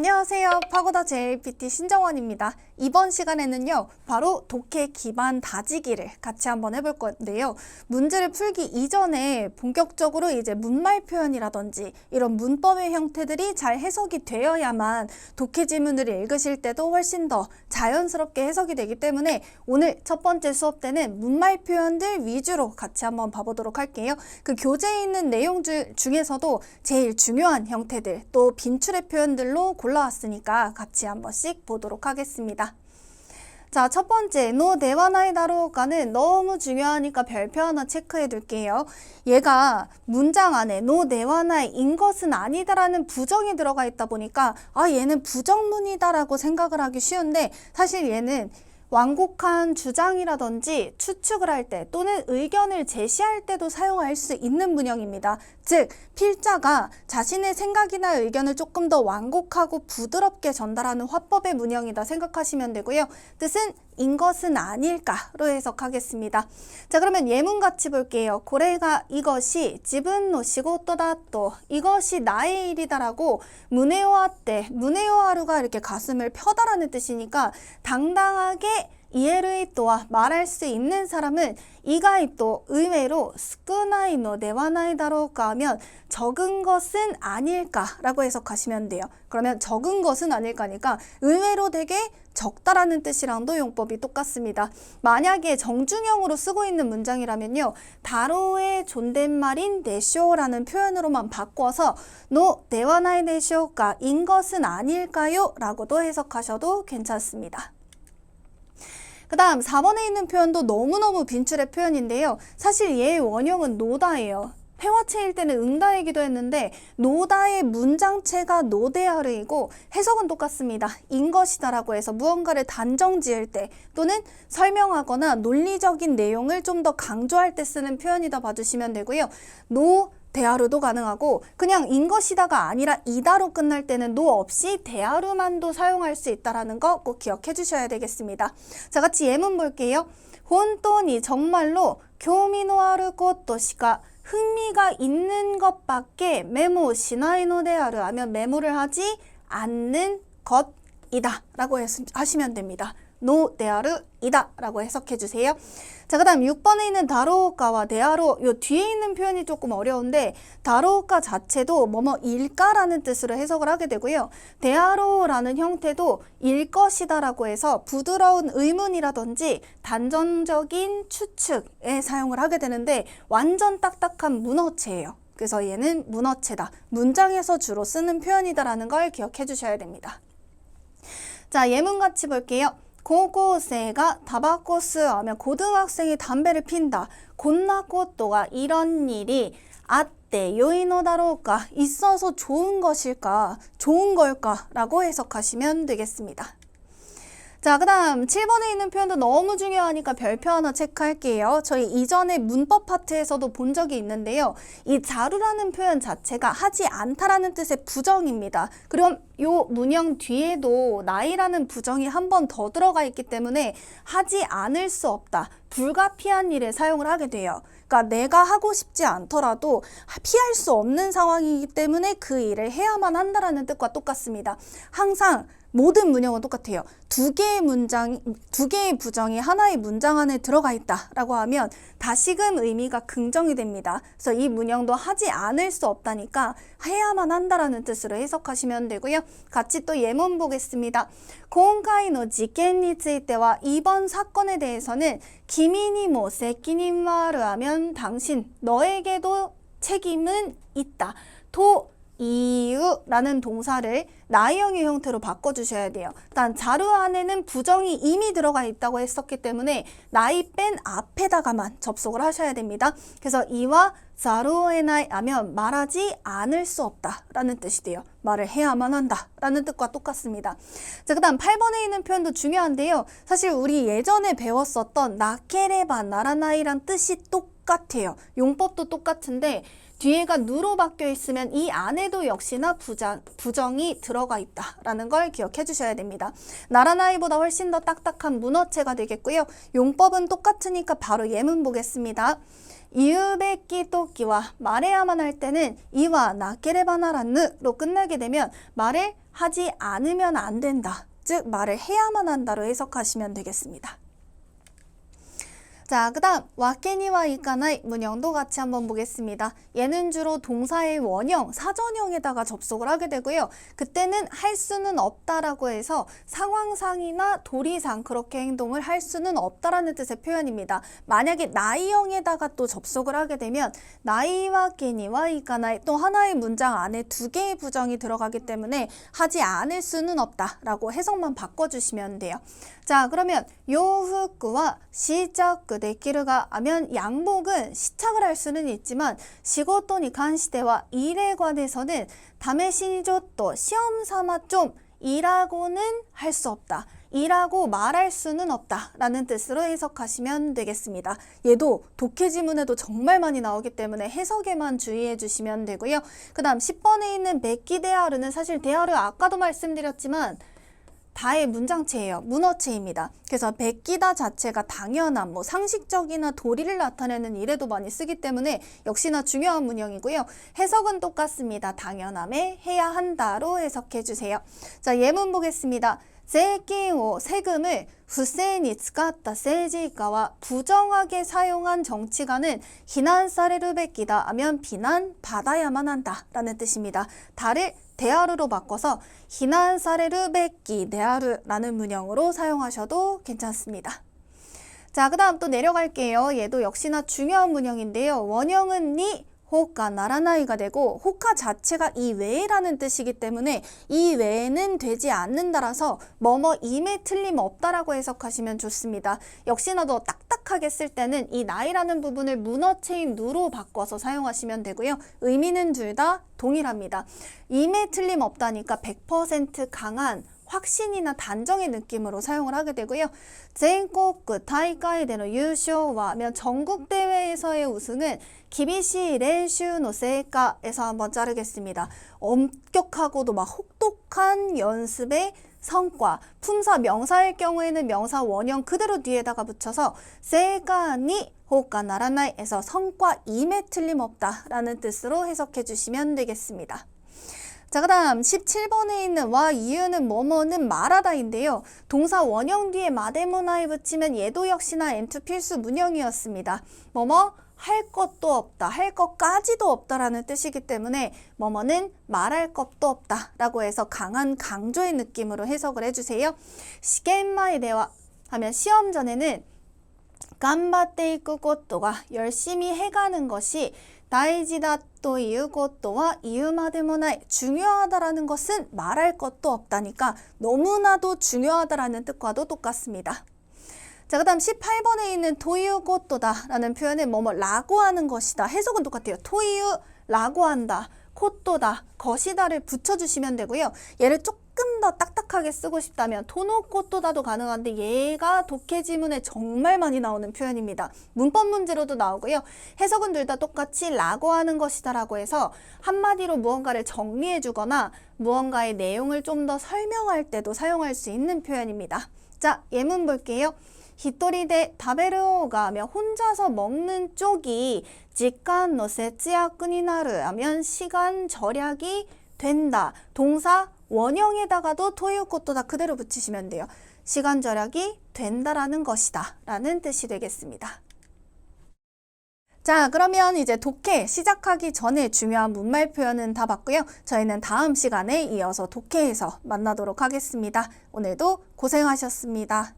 안녕하세요. 파고다 JLPT 신정원입니다. 이번 시간에는요, 바로 독해 기반 다지기를 같이 한번 해볼 건데요. 문제를 풀기 이전에 본격적으로 이제 문말 표현이라든지 이런 문법의 형태들이 잘 해석이 되어야만 독해 지문을 읽으실 때도 훨씬 더 자연스럽게 해석이 되기 때문에 오늘 첫 번째 수업 때는 문말 표현들 위주로 같이 한번 봐보도록 할게요. 그 교재에 있는 내용 주, 중에서도 제일 중요한 형태들 또 빈출의 표현들로 골라왔으니까 같이 한 번씩 보도록 하겠습니다. 자, 첫 번째, 노 대화나이 다로가는 너무 중요하니까 별표 하나 체크해 둘게요. 얘가 문장 안에 노 대화나이인 것은 아니다라는 부정이 들어가 있다 보니까 아, 얘는 부정문이다라고 생각을 하기 쉬운데 사실 얘는 완곡한 주장이라든지 추측을 할 때 또는 의견을 제시할 때도 사용할 수 있는 문형입니다. 즉, 필자가 자신의 생각이나 의견을 조금 더 완곡하고 부드럽게 전달하는 화법의 문형이다 생각하시면 되고요. 뜻은 인 것은 아닐까로 해석하겠습니다. 자, 그러면 예문 같이 볼게요. 고래가 이것이 집은 노시고 또다 또 이것이 나의 일이다라고 문에오하 때 문에오하루가 이렇게 가슴을 펴다라는 뜻이니까 당당하게 이에르이 또와 말할 수 있는 사람은 이가이 또 의외로 스쿠나이 노 네와나이 다로우까 하면 적은 것은 아닐까라고 해석하시면 돼요. 그러면 적은 것은 아닐까니까 의외로 되게 적다라는 뜻이랑도 용법이 똑같습니다. 만약에 정중형으로 쓰고 있는 문장이라면요. 다로의 존댓말인 네쇼라는 표현으로만 바꿔서 노 네와나이 네쇼가 인 것은 아닐까요? 라고도 해석하셔도 괜찮습니다. 그 다음 4번에 있는 표현도 너무너무 빈출의 표현인데요. 사실 얘의 원형은 노다예요. 회화체일 때는 응다이기도 했는데 노다의 문장체가 노대하르이고 해석은 똑같습니다. 인 것이다라고 해서 무언가를 단정 지을 때 또는 설명하거나 논리적인 내용을 좀 더 강조할 때 쓰는 표현이다 봐주시면 되고요. 노 대하루도 가능하고 그냥 인 것이다가 아니라 이다로 끝날 때는 노 없이 대하루만도 사용할 수 있다라는 거 꼭 기억해 주셔야 되겠습니다. 자, 같이 예문 볼게요. 혼돈이 정말로 교미노아르 꽃도시가 흥미가 있는 것밖에 메모 시나이노 대하루 하면 메모를 하지 않는 것이다 라고 하시면 됩니다. 노 데아르 이다 라고 해석해 주세요. 자, 그 다음 6번에 있는 다로우가와 데아로 요 뒤에 있는 표현이 조금 어려운데 다로우가 자체도 뭐뭐 일까라는 뜻으로 해석을 하게 되고요. 데아로라는 형태도 일 것이다 라고 해서 부드러운 의문이라든지 단정적인 추측에 사용을 하게 되는데 완전 딱딱한 문어체예요. 그래서 얘는 문어체다. 문장에서 주로 쓰는 표현이다라는 걸 기억해 주셔야 됩니다. 자, 예문 같이 볼게요. 고고세가 다바코스 하면 고등학생이 담배를 핀다. 곤나코또가 이런 일이 아때 요이노다로우까 있어서 좋은 것일까 좋은 걸까 라고 해석하시면 되겠습니다. 자, 그 다음 7번에 있는 표현도 너무 중요하니까 별표 하나 체크할게요. 저희 이전에 문법 파트에서도 본 적이 있는데요. 이 자루라는 표현 자체가 하지 않다라는 뜻의 부정입니다. 그럼 요 문형 뒤에도 나이라는 부정이 한 번 더 들어가 있기 때문에 하지 않을 수 없다. 불가피한 일에 사용을 하게 돼요. 그러니까 내가 하고 싶지 않더라도 피할 수 없는 상황이기 때문에 그 일을 해야만 한다라는 뜻과 똑같습니다. 항상 모든 문형은 똑같아요. 두 개의 문장, 두 개의 부정이 하나의 문장 안에 들어가 있다라고 하면 다시금 의미가 긍정이 됩니다. 그래서 이 문형도 하지 않을 수 없다니까 해야만 한다라는 뜻으로 해석하시면 되고요. 같이 또 예문 보겠습니다. 공카이노 츠이테와 이번 사건에 대해서는 기민이 뭐 세끼님마를 하면 당신 너에게도 책임은 있다. 도 이유라는 동사를 나형의 형태로 바꿔주셔야 돼요. 일단 자루 안에는 부정이 이미 들어가 있다고 했었기 때문에 나이 뺀 앞에다가만 접속을 하셔야 됩니다. 그래서 이와 자루에 나이 하면 말하지 않을 수 없다라는 뜻이 돼요. 말을 해야만 한다라는 뜻과 똑같습니다. 자, 그 다음 8번에 있는 표현도 중요한데요. 사실 우리 예전에 배웠었던 나케레바 나라나이란 뜻이 똑같아요. 용법도 똑같은데 뒤에가 누로 바뀌어 있으면 이 안에도 역시나 부장, 부정이 들어가 있다라는 걸 기억해 주셔야 됩니다. 나라나이보다 훨씬 더 딱딱한 문어체가 되겠고요. 용법은 똑같으니까 바로 예문 보겠습니다. 이유베키 토끼와 말해야만 할 때는 이와 나케레바 나란느로 끝나게 되면 말을 하지 않으면 안 된다. 즉 말을 해야만 한다로 해석하시면 되겠습니다. 자, 그 다음 와케니와 이까나이 문형도 같이 한번 보겠습니다. 얘는 주로 동사의 원형, 사전형에다가 접속을 하게 되고요. 그때는 할 수는 없다라고 해서 상황상이나 도리상 그렇게 행동을 할 수는 없다라는 뜻의 표현입니다. 만약에 나이형에다가 또 접속을 하게 되면 나이와 케니와 이까나이 또 하나의 문장 안에 두 개의 부정이 들어가기 때문에 하지 않을 수는 없다라고 해석만 바꿔주시면 돼요. 자, 그러면 요후크와 시작 데키르가 하면 양복은 시착을 할 수는 있지만 시고토니 관시대와 일에 관해서는 다메시니조또 시험 삼아 좀 일하고는 할 수 없다. 일하고 말할 수는 없다 라는 뜻으로 해석하시면 되겠습니다. 얘도 독해 지문에도 정말 많이 나오기 때문에 해석에만 주의해 주시면 되고요. 그 다음 10번에 있는 맥기 대하르는 사실 대하르 아까도 말씀드렸지만 다의 문장체예요. 문어체입니다. 그래서 베끼다 자체가 당연한 뭐 상식적이나 도리를 나타내는 일에도 많이 쓰기 때문에 역시나 중요한 문형이고요. 해석은 똑같습니다. 당연함에 해야 한다로 해석해 주세요. 자, 예문 보겠습니다. 세끼오 세금을 후세인이 쓰갔다 세지가와 부정하게 사용한 정치가는 비난 사례를 베끼다 하면 비난 받아야만 한다라는 뜻입니다. 달을 대하르로 바꿔서 희난 사례를 뱉기 대하르라는 문형으로 사용하셔도 괜찮습니다. 자, 그 다음 또 내려갈게요. 얘도 역시나 중요한 문형인데요. 원형은 니, 호가 나라나이가 되고 호가 자체가 이 외에라는 뜻이기 때문에 이 외에는 되지 않는다라서 뭐뭐 임에 틀림없다라고 해석하시면 좋습니다. 역시나 더 딱딱하게 쓸 때는 이 나이라는 부분을 문어체인 누로 바꿔서 사용하시면 되고요. 의미는 둘 다 동일합니다. 임에 틀림없다니까 100% 강한 확신이나 단정의 느낌으로 사용을 하게 되고요. 전국 다이카이대의 유쇼와면 전국 대회에서의 우승은 기비시 렌슈노 세카에서 한번 자르겠습니다. 엄격하고도 막 혹독한 연습의 성과, 품사 명사일 경우에는 명사 원형 그대로 뒤에다가 붙여서 세가니 호가 나라나이에서 성과 임에 틀림없다라는 뜻으로 해석해 주시면 되겠습니다. 자, 그 다음 17번에 있는 와 이유는 뭐뭐는 말하다인데요. 동사 원형 뒤에 마데모나에 붙이면 얘도 역시나 M2 필수 문형이었습니다. 뭐뭐 할 것도 없다, 할 것까지도 없다라는 뜻이기 때문에 뭐뭐는 말할 것도 없다라고 해서 강한 강조의 느낌으로 해석을 해주세요. 시겐마에 대화 하면 시험 전에는 간바테 이쿠 것도가 열심히 해가는 것이 다이지다 또 이유 것도와 이유마데모나이 중요하다라는 것은 말할 것도 없다니까 너무나도 중요하다라는 뜻과도 똑같습니다. 자, 그 다음 18번에 있는 토이유 꽃도다 라는 표현은 뭐뭐 라고 하는 것이다. 해석은 똑같아요. 토이유 라고 한다. 코또다, 것이다를 붙여주시면 되고요. 얘를 조금 더 딱딱하게 쓰고 싶다면 토노코또다도 가능한데 얘가 독해 지문에 정말 많이 나오는 표현입니다. 문법 문제로도 나오고요. 해석은 둘 다 똑같이 라고 하는 것이다 라고 해서 한마디로 무언가를 정리해 주거나 무언가의 내용을 좀 더 설명할 때도 사용할 수 있는 표현입니다. 자, 예문 볼게요. 히토리데 다베르오가 하면 혼자서 먹는 쪽이 직간 노세츠야끈이 나르 하면 시간 절약이 된다. 동사 원형에다가도 토이오코토다 그대로 붙이시면 돼요. 시간 절약이 된다라는 것이다 라는 뜻이 되겠습니다. 자 그러면 이제 독해 시작하기 전에 중요한 문말 표현은 다 봤고요. 저희는 다음 시간에 이어서 독해에서 만나도록 하겠습니다. 오늘도 고생하셨습니다.